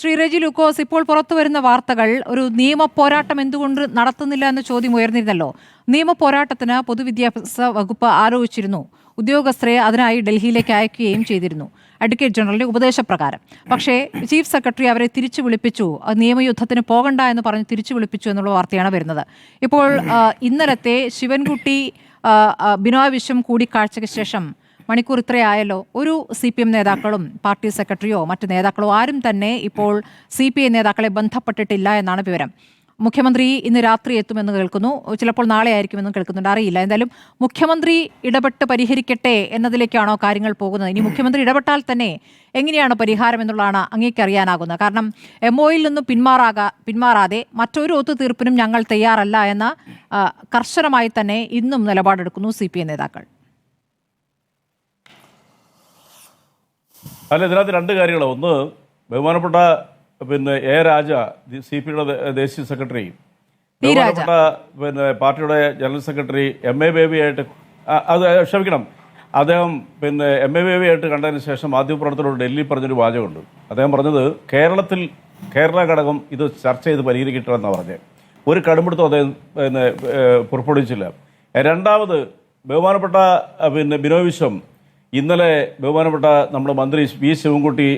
ശ്രീ റെജി ലൂക്കോസ് ഇപ്പോൾ പുറത്തു വരുന്ന വാർത്തകൾ ഒരു നിയമ പോരാട്ടം എന്തുകൊണ്ട് നടത്തുന്നില്ല എന്ന ചോദ്യം ഉയർന്നിരുന്നല്ലോ. നിയമ പോരാട്ടത്തിന് പൊതുവിദ്യാഭ്യാസ വകുപ്പ് ആരോപിച്ചിരുന്നു. ഉദ്യോഗസ്ഥരെ അതിനായി ഡൽഹിയിലേക്ക് അയക്കുകയും ചെയ്തിരുന്നു. അഡ്വക്കേറ്റ് ജനറലിന്റെ ഉപദേശപ്രകാരം. പക്ഷേ ചീഫ് സെക്രട്ടറി അവരെ തിരിച്ചു വിളിപ്പിച്ചു നിയമയുദ്ധത്തിന് പോകണ്ട എന്ന് പറഞ്ഞ് തിരിച്ചു വിളിപ്പിച്ചു എന്നുള്ള വാർത്തയാണ് വരുന്നത്. ഇപ്പോൾ ഇന്നലത്തെ ശിവൻകുട്ടി ബിനോയ് വിശ്വം കൂടിക്കാഴ്ചയ്ക്ക് ശേഷം മണിക്കൂർ ഇത്രയായല്ലോ. ഒരു സി പി എം നേതാക്കളും പാർട്ടി സെക്രട്ടറിയോ മറ്റു നേതാക്കളോ ആരും തന്നെ ഇപ്പോൾ സി പി ഐ നേതാക്കളെ ബന്ധപ്പെട്ടിട്ടില്ല എന്നാണ് വിവരം. മുഖ്യമന്ത്രി ഇന്ന് രാത്രി എത്തുമെന്ന് കേൾക്കുന്നു. ചിലപ്പോൾ നാളെ ആയിരിക്കുമെന്ന് കേൾക്കുന്നുണ്ട്. അറിയില്ല. എന്തായാലും മുഖ്യമന്ത്രി ഇടപെട്ട് പരിഹരിക്കട്ടെ എന്നതിലേക്കാണോ കാര്യങ്ങൾ പോകുന്നത്? ഇനി മുഖ്യമന്ത്രി ഇടപെട്ടാൽ തന്നെ എങ്ങനെയാണ് പരിഹാരം എന്നുള്ളതാണ് അങ്ങേക്ക് അറിയാനാകുന്നത്. കാരണം എം ഒയിൽ നിന്ന് പിന്മാറാക പിന്മാറാതെ മറ്റൊരു ഒത്തുതീർപ്പിനും ഞങ്ങൾ തയ്യാറല്ല എന്ന കർശനമായി തന്നെ ഇന്നും നിലപാടെടുക്കുന്നു സി നേതാക്കൾ. അല്ല ഇതിനകത്ത് രണ്ട് കാര്യങ്ങൾ ഒന്ന് ബഹുമാനപ്പെട്ട പിന്നെ എ രാജ സി പി യുടെ ദേശീയ സെക്രട്ടറി. ബഹുമാനപ്പെട്ട പിന്നെ പാർട്ടിയുടെ general secretary M A Baby ആയിട്ട് അത് ക്ഷമിക്കണം. അദ്ദേഹം പിന്നെ എം എ ബേബി ആയിട്ട് കണ്ടതിന് ശേഷം മാധ്യമപ്രവർത്തകരോട് ഡൽഹി പറഞ്ഞൊരു വാചകമുണ്ട്. അദ്ദേഹം പറഞ്ഞത് കേരളത്തിൽ കേരള ഘടകം ഇത് ചർച്ച ചെയ്ത് പരിഹരിക്കട്ടെന്നാണ് പറഞ്ഞത് ഒരു കടുംപിടുത്തം അദ്ദേഹം പിന്നെ പുറപ്പെടുവിച്ചില്ല. രണ്ടാമത് ബഹുമാനപ്പെട്ട പിന്നെ ബിനോയ് വിശ്വം ഇന്നലെ ബഹുമാനപ്പെട്ട നമ്മുടെ മന്ത്രി വി ശിവൻകുട്ടി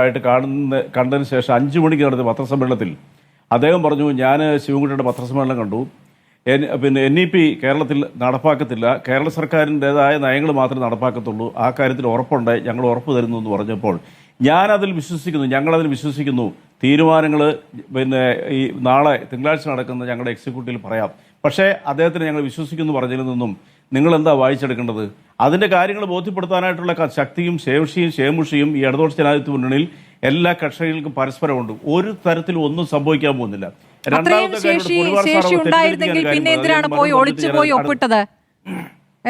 ആയിട്ട് കാണുന്ന കണ്ടതിന് ശേഷം അഞ്ചു മണിക്ക് നടത്തിയ പത്രസമ്മേളനത്തിൽ അദ്ദേഹം പറഞ്ഞു ഞാൻ ശിവൻകുട്ടിയുടെ പത്രസമ്മേളനം കണ്ടു. പിന്നെ എൻ ഇ പി കേരളത്തിൽ നടപ്പാക്കത്തില്ല. കേരള സർക്കാരിന്റെതായ നയങ്ങൾ മാത്രമേ നടപ്പാക്കത്തുള്ളൂ. ആ കാര്യത്തിൽ ഉറപ്പുണ്ട്. ഞങ്ങൾ ഉറപ്പ് തരുന്നു എന്ന് പറഞ്ഞപ്പോൾ ഞാനതിൽ വിശ്വസിക്കുന്നു. ഞങ്ങളതിൽ വിശ്വസിക്കുന്നു. തീരുമാനങ്ങൾ പിന്നെ ഈ നാളെ തിങ്കളാഴ്ച നടക്കുന്ന ഞങ്ങളുടെ എക്സിക്യൂട്ടീവിൽ പറയാം. പക്ഷേ അദ്ദേഹത്തിന് ഞങ്ങൾ വിശ്വസിക്കുന്നു പറഞ്ഞതിൽ നിന്നും നിങ്ങൾ എന്താ വായിച്ചെടുക്കേണ്ടത്? അതിന്റെ കാര്യങ്ങൾ ബോധ്യപ്പെടുത്താനായിട്ടുള്ള ശക്തിയും ശേഷിയും ശേമുഷിയും ഈ ഇടതുപക്ഷ ജനാധിപത്യ മുന്നണിയിൽ എല്ലാ കക്ഷികൾക്കും പരസ്പരമുണ്ട്. ഒരു തരത്തിലും ഒന്നും സംഭവിക്കാൻ പോകുന്നില്ല. രണ്ടാമത്തെ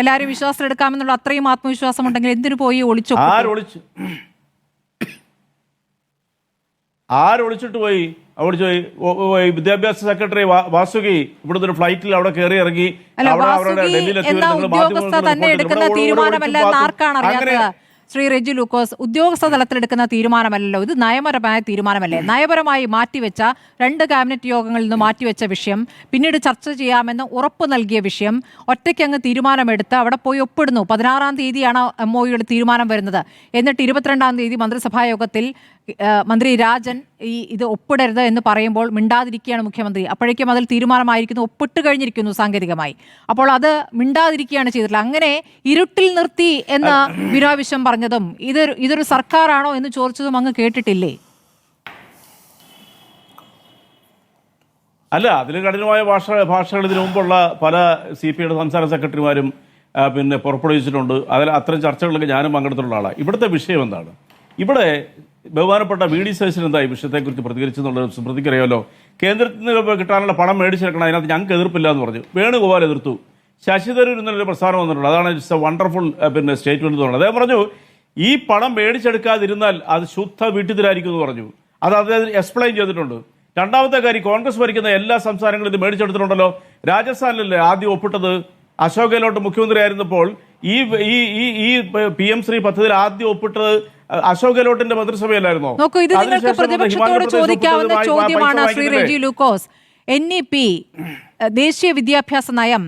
എല്ലാരും വിശ്വാസം എടുക്കാമെന്നുള്ള അത്രയും ആത്മവിശ്വാസം ഉണ്ടെങ്കിൽ എന്തിനു പോയി ഒളിച്ചു ആരൊളിച്ചു? ആരൊളിച്ചിട്ട് പോയി? ഓ- വിദ്യാഭ്യാസ സെക്രട്ടറി വാസുകി ഇവിടുന്ന് ഒരു ഫ്ലൈറ്റിൽ അവിടെ കയറി ഇറങ്ങി. അവിടെ തന്നെ എടുക്കുന്ന തീരുമാനമല്ല ആർക്കാണ് അറിയാത്തത്? ശ്രീ റെജി ലൂക്കോസ് ഉദ്യോഗസ്ഥ തലത്തിലെടുക്കുന്ന തീരുമാനമല്ലല്ലോ. ഇത് നയപരമായ തീരുമാനമല്ലേ? നയപരമായി മാറ്റിവെച്ച രണ്ട് ക്യാബിനറ്റ് യോഗങ്ങളിൽ നിന്ന് മാറ്റിവെച്ച വിഷയം പിന്നീട് ചർച്ച ചെയ്യാമെന്ന് ഉറപ്പ് നൽകിയ വിഷയം ഒറ്റയ്ക്ക് അങ്ങ് തീരുമാനമെടുത്ത് അവിടെ പോയി ഒപ്പിടുന്നു. പതിനാറാം തീയതിയാണ് എം ഒ യുടെ തീരുമാനം വരുന്നത്. എന്നിട്ട് ഇരുപത്തിരണ്ടാം തീയതി മന്ത്രിസഭാ യോഗത്തിൽ മന്ത്രി രാജൻ ഈ ഇത് ഒപ്പിടരുത് എന്ന് പറയുമ്പോൾ മിണ്ടാതിരിക്കുകയാണ് മുഖ്യമന്ത്രി. അപ്പോഴേക്കും അതിൽ തീരുമാനമായിരിക്കുന്നു. ഒപ്പിട്ട് കഴിഞ്ഞിരിക്കുന്നു സാങ്കേതികമായി. അപ്പോൾ അത് മിണ്ടാതിരിക്കുകയാണ് ചെയ്തിട്ടുള്ളത്. അങ്ങനെ ഇരുട്ടിൽ നിർത്തി എന്ന് ബിനോയ് വിശ്വം പറഞ്ഞതും ഇതൊരു ഇതൊരു സർക്കാരാണോ എന്ന് ചോദിച്ചതും അങ്ങ് കേട്ടിട്ടില്ലേ? അല്ല അതിൽ കഠിനമായ ഭാഷ ഭാഷകൾ ഇതിനു മുമ്പുള്ള പല സി പി ഐയുടെ സംസ്ഥാന സെക്രട്ടറിമാരും പിന്നെ പുറപ്പെടുവിച്ചിട്ടുണ്ട്. അതിൽ അത്തരം ചർച്ചകളിലൊക്കെ ഞാനും പങ്കെടുത്തിട്ടുള്ള ആളാണ് ഇവിടുത്തെ വിഷയം എന്താണ്? ഇവിടെ ബഹുമാനപ്പെട്ട വി ഡി സതീശൻ എന്താ ഈ വിഷയത്തെക്കുറിച്ച് പ്രതികരിച്ചെന്നുള്ളത് സ്മൃതിക്കറിയാമല്ലോ കേന്ദ്രത്തിൽ നിന്ന് കിട്ടാനുള്ള പണം മേടിച്ചെടുക്കണം അതിനകത്ത് ഞങ്ങൾക്ക് എതിർപ്പില്ല എന്ന് പറഞ്ഞു. വേണുഗോപാൽ എതിർത്തു. ശശി തരൂർ ഇന്നലെ പ്രസ്ഥാനം വന്നിട്ടുണ്ട്. അതാണ് ഇറ്റ്സ് എ വണ്ടർഫുൾ പിന്നെ സ്റ്റേറ്റ്മെന്റ് തോന്നുന്നത് അദ്ദേഹം പറഞ്ഞു ഈ പണം മേടിച്ചെടുക്കാതിരുന്നാൽ അത് ശുദ്ധ വീട്ടിലായിരിക്കും എന്ന് പറഞ്ഞു. അത് അദ്ദേഹം എക്സ്പ്ലെയിൻ ചെയ്തിട്ടുണ്ട്. രണ്ടാമത്തെ കാര്യം കോൺഗ്രസ് ഭരിക്കുന്ന എല്ലാ സംസ്ഥാനങ്ങളും ഇത് മേടിച്ചെടുത്തിട്ടുണ്ടല്ലോ. രാജസ്ഥാനിലല്ലേ ആദ്യം ഒപ്പിട്ടത്? അശോക് ഗെഹ്ലോട്ട് മുഖ്യമന്ത്രി ആയിരുന്നപ്പോൾ ഈ ഈ ഈ ഈ പി എം ശ്രീ പദ്ധതിയിൽ ആദ്യം ഒപ്പിട്ടത് അശോക് ഗെഹ്ലോട്ടിന്റെ മന്ത്രിസഭയല്ലായിരുന്നോ നോക്കൂ ഇത് നിങ്ങൾക്ക് പ്രതിപക്ഷത്തോട് ചോദിക്കാവുന്ന ചോദ്യമാണ് Shri Reji Lukose. N E P ദേശീയ വിദ്യാഭ്യാസ നയം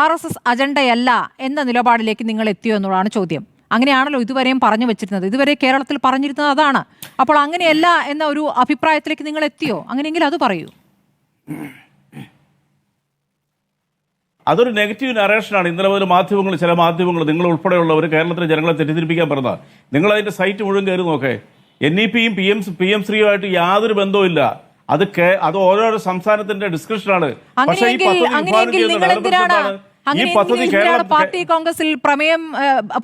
ആർ എസ് എസ് അജണ്ടയല്ല എന്ന നിലപാടിലേക്ക് നിങ്ങൾ എത്തിയോ എന്നുള്ളതാണ് ചോദ്യം. അങ്ങനെയാണല്ലോ ഇതുവരെയും പറഞ്ഞു വെച്ചിരുന്നത്. ഇതുവരെ കേരളത്തിൽ പറഞ്ഞിരുന്നത് അതാണ്. അപ്പോൾ അങ്ങനെയല്ല എന്ന ഒരു അഭിപ്രായത്തിലേക്ക് നിങ്ങൾ എത്തിയോ? അങ്ങനെയെങ്കിൽ അത് പറയൂ. അതൊരു നെഗറ്റീവ് നറേഷനാണ് ഇന്നലെ മുതൽ മാധ്യമങ്ങൾ ചില മാധ്യമങ്ങൾ നിങ്ങൾ ഉൾപ്പെടെയുള്ളവർ കേരളത്തിലെ ജനങ്ങളെ തെറ്റിദ്ധരിപ്പിക്കാൻ പറഞ്ഞത്. നിങ്ങൾ അതിന്റെ സൈറ്റ് മുഴുവൻ കയറി നോക്കേ. എൻ ഇ പിയും പി എം പി എം ശ്രീയുമായിട്ട് യാതൊരു ബന്ധവുമില്ല. അത് അത് ഓരോരോ സംസ്ഥാനത്തിന്റെ ഡിസ്കഷനാണ് പക്ഷേ ഈ പദ്ധതി ഈ പദ്ധതി എന്തിനാണ് പാർട്ടി കോൺഗ്രസിൽ പ്രമേയം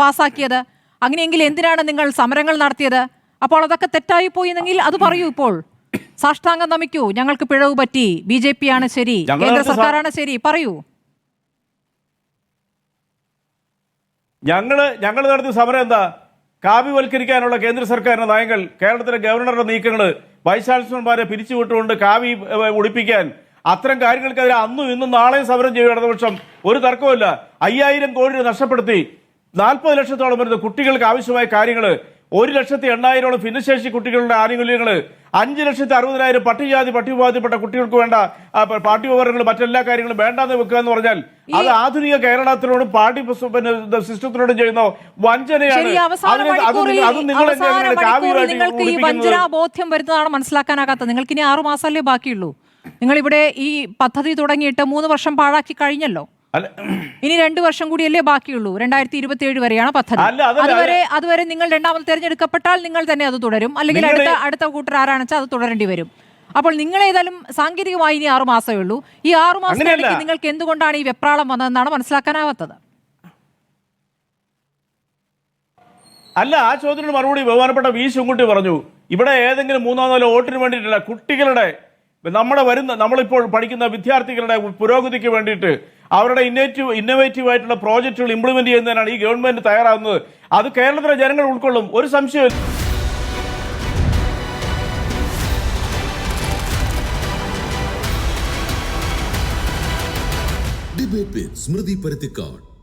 പാസാക്കിയത്? അങ്ങനെയെങ്കിൽ എന്തിനാണ് നിങ്ങൾ സമരങ്ങൾ നടത്തിയത്? അപ്പോൾ അതൊക്കെ തെറ്റായി പോയിന്നെങ്കിൽ അത് പറയൂ ഇപ്പോൾ. സാഷ്ടാംഗം നമിക്കൂ. ഞങ്ങൾക്ക് പിഴവ് പറ്റി. ബി ജെ പി ആണ് ശരി. കേന്ദ്ര സർക്കാരാണ് ശരി. പറയൂ. ഞങ്ങൾ ഞങ്ങൾ നടത്തിയ സമരം എന്താ? കാവ്യവൽക്കരിക്കാനുള്ള കേന്ദ്ര സർക്കാരിന്റെ നയങ്ങൾ കേരളത്തിലെ ഗവർണറുടെ നീക്കങ്ങൾ വൈസ് ചാൻസലർമാരെ പിരിച്ചുവിട്ടുകൊണ്ട് കാവി ഒളിപ്പിക്കാൻ അത്തരം കാര്യങ്ങൾക്കെതിരെ അന്നും ഇന്നും നാളെയും സമരം ചെയ്യും ഇടതുപക്ഷം. ഒരു തർക്കവുമില്ല. അയ്യായിരം കോടി നഷ്ടപ്പെടുത്തി നാൽപ്പത് ലക്ഷത്തോളം വരുന്ന കുട്ടികൾക്ക് ആവശ്യമായ കാര്യങ്ങൾ ഒരു ലക്ഷത്തി എണ്ണായിരോളം ഭിന്നശേഷി കുട്ടികളുടെ ആനുകൂല്യങ്ങൾ അഞ്ച് ലക്ഷത്തി അറുപതിനായിരം പട്ടികജാതി പട്ടികവിഭാഗത്തിൽപ്പെട്ട കുട്ടികൾക്ക് വേണ്ട പാർട്ടി ഉപകരണങ്ങൾ മറ്റെല്ലാ കാര്യങ്ങളും വേണ്ടാന്ന് വെക്കുക എന്ന് പറഞ്ഞാൽ അത് ആധുനിക കേരളത്തിനോടും പാർട്ടി സിസ്റ്റത്തിനോടും ചെയ്യുന്ന വഞ്ചനയാണ്. നിങ്ങൾക്ക് ഈ? വഞ്ചനാ ബോധ്യം വരുന്നതാണ് മനസ്സിലാക്കാനാകാത്തത്. നിങ്ങൾക്ക് ഇനി ആറു മാസമല്ലേ ബാക്കിയുള്ളൂ. നിങ്ങൾ ഇവിടെ ഈ പദ്ധതി തുടങ്ങിയിട്ട് മൂന്ന് വർഷം പാഴാക്കി കഴിഞ്ഞല്ലോ. ഇനി രണ്ടു വർഷം കൂടിയല്ലേ ബാക്കിയുള്ളൂ. രണ്ടായിരത്തി ഇരുപത്തി ഏഴ് വരെയാണ് പദ്ധതി അതുവരെ അതുവരെ നിങ്ങൾ രണ്ടാമത് തെരഞ്ഞെടുക്കപ്പെട്ടാൽ നിങ്ങൾ തന്നെ അത് തുടരും. അല്ലെങ്കിൽ അടുത്ത അടുത്ത കൂട്ടർ ആരാണെന്ന് വെച്ചാൽ അത് തുടരേണ്ടി വരും. അപ്പോൾ നിങ്ങൾ ഏതായാലും സാങ്കേതികമായി ഇനി ആറു മാസമേ ഉള്ളൂ. ഈ ആറു മാസം. നിങ്ങൾക്ക് എന്തുകൊണ്ടാണ് ഈ വെപ്രാളം വന്നതെന്നാണ് മനസ്സിലാക്കാനാവാത്തത്? അല്ല ആ ചോദ്യത്തിന് മറുപടി ബഹുമാനപ്പെട്ട വി ശുംകുട്ടി പറഞ്ഞു. ഇവിടെ ഏതെങ്കിലും മൂന്നോ നാലോ വോട്ടിന് വേണ്ടിയിട്ടല്ല കുട്ടികളുടെ നമ്മുടെ വരുന്ന നമ്മളിപ്പോൾ പഠിക്കുന്ന വിദ്യാർത്ഥികളുടെ പുരോഗതിക്ക് വേണ്ടിയിട്ട് അവരുടെ ഇന്നേറ്റീവ് ഇന്നോവേറ്റീവ് ആയിട്ടുള്ള പ്രോജക്റ്റുകൾ ഇംപ്ലിമെന്റ് ചെയ്യുന്നതിനാണ് ഈ ഗവൺമെന്റ് തയ്യാറാകുന്നത്. അത് കേരളത്തിലെ ജനങ്ങൾ ഉൾക്കൊള്ളും. ഒരു സംശയം സ്മൃതി പരുത്തിക്കാട്